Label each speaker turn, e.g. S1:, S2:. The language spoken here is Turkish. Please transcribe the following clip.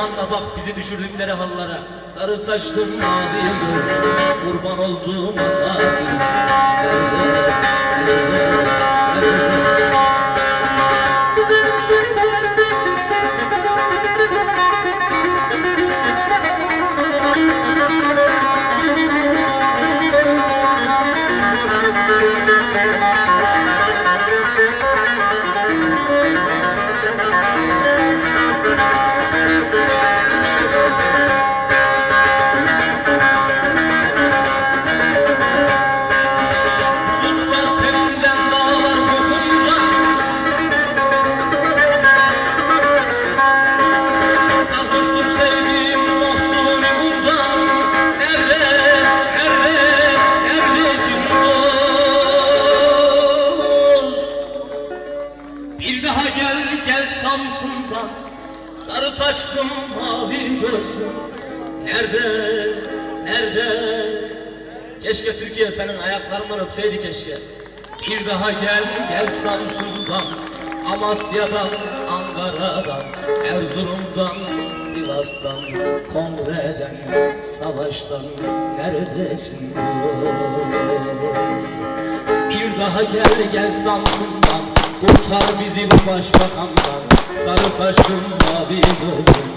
S1: Ama bak bizi düşürdükleri hallara Sarı saçlım mavi gözlüm Kurban olduğum nerede, neredesin? Bulutlar Samsun'dan Sarı saçlım mavi gözlüm Nerede, nerede Keşke Türkiye senin ayaklarından öpseydi keşke. Bir daha gel gel Samsun'dan, Amasya'dan, Ankara'dan, Erzurum'dan, Sivas'tan, Kongre'den, Savaş'tan neredesin dost? Bir daha gel gel Samsun'dan, kurtar bizi bu başbakandan, sarı saçlım mavi gözlüm,